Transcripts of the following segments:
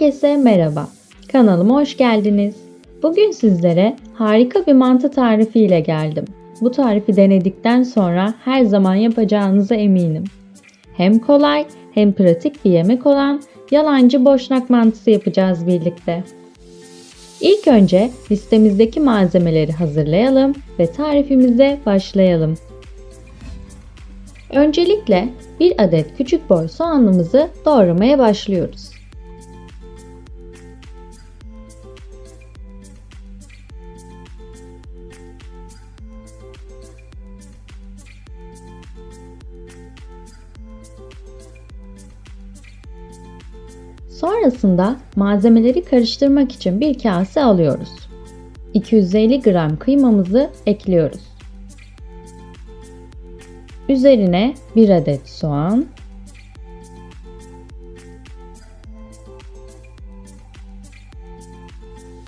Herkese merhaba. Kanalıma hoş geldiniz. Bugün sizlere harika bir mantı tarifi ile geldim. Bu tarifi denedikten sonra her zaman yapacağınıza eminim. Hem kolay hem pratik bir yemek olan yalancı boşnak mantısı yapacağız birlikte. İlk önce listemizdeki malzemeleri hazırlayalım ve tarifimize başlayalım. Öncelikle bir adet küçük boy soğanımızı doğramaya başlıyoruz. Sonrasında malzemeleri karıştırmak için bir kase alıyoruz. 250 gram kıymamızı ekliyoruz. Üzerine 1 adet soğan,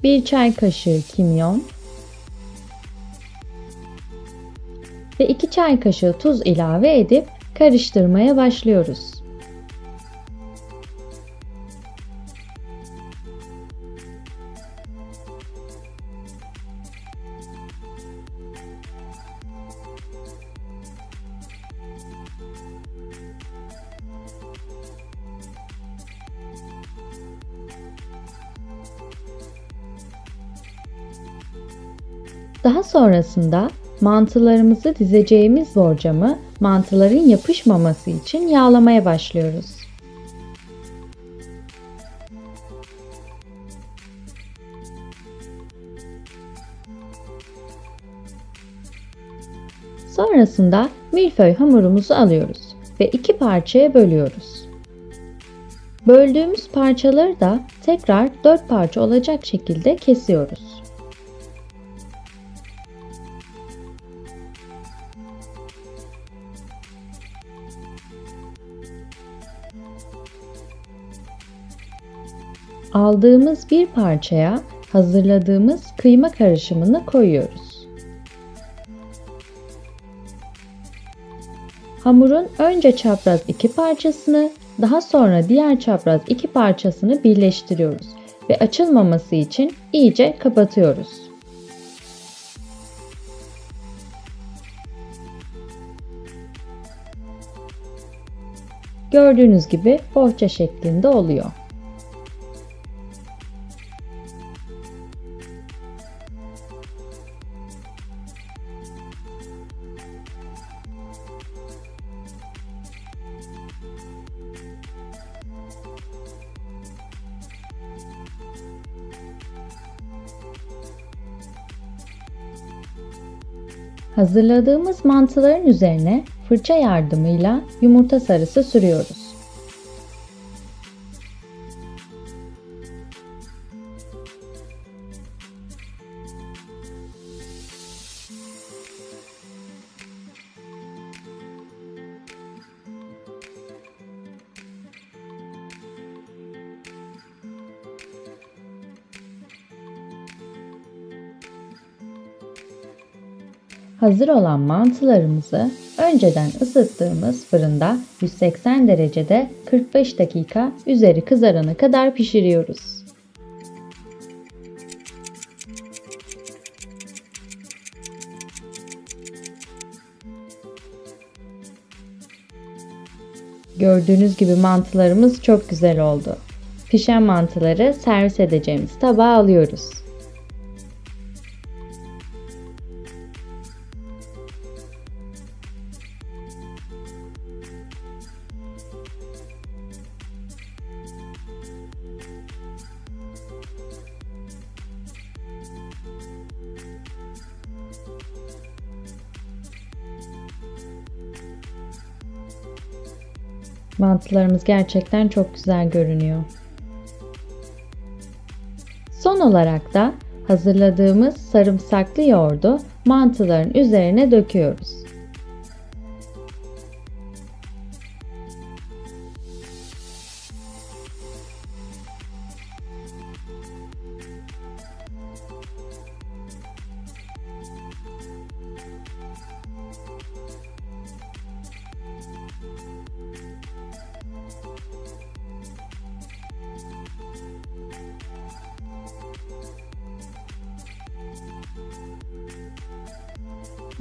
bir çay kaşığı kimyon ve 2 çay kaşığı tuz ilave edip karıştırmaya başlıyoruz. Daha sonrasında mantılarımızı dizeceğimiz borcamı mantıların yapışmaması için yağlamaya başlıyoruz. Sonrasında milföy hamurumuzu alıyoruz ve iki parçaya bölüyoruz. Böldüğümüz parçaları da tekrar dört parça olacak şekilde kesiyoruz. Aldığımız bir parçaya hazırladığımız kıyma karışımını koyuyoruz. Hamurun önce çapraz iki parçasını, daha sonra diğer çapraz iki parçasını birleştiriyoruz ve açılmaması için iyice kapatıyoruz. Gördüğünüz gibi bohça şeklinde oluyor. Hazırladığımız mantıların üzerine fırça yardımıyla yumurta sarısı sürüyoruz. Hazır olan mantılarımızı önceden ısıttığımız fırında 180 derecede 45 dakika üzeri kızarana kadar pişiriyoruz. Gördüğünüz gibi mantılarımız çok güzel oldu. Pişen mantıları servis edeceğimiz tabağa alıyoruz. Mantılarımız gerçekten çok güzel görünüyor. Son olarak da hazırladığımız sarımsaklı yoğurdu mantıların üzerine döküyoruz.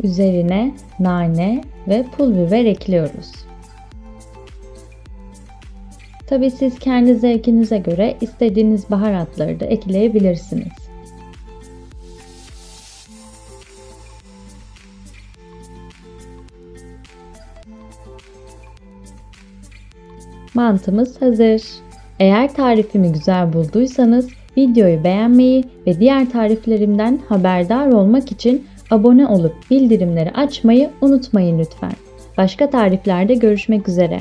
Üzerine nane ve pul biber ekliyoruz. Tabi siz kendi zevkinize göre istediğiniz baharatları da ekleyebilirsiniz. Mantımız hazır. Eğer tarifimi güzel bulduysanız videoyu beğenmeyi ve diğer tariflerimden haberdar olmak için abone olup bildirimleri açmayı unutmayın lütfen. Başka tariflerde görüşmek üzere.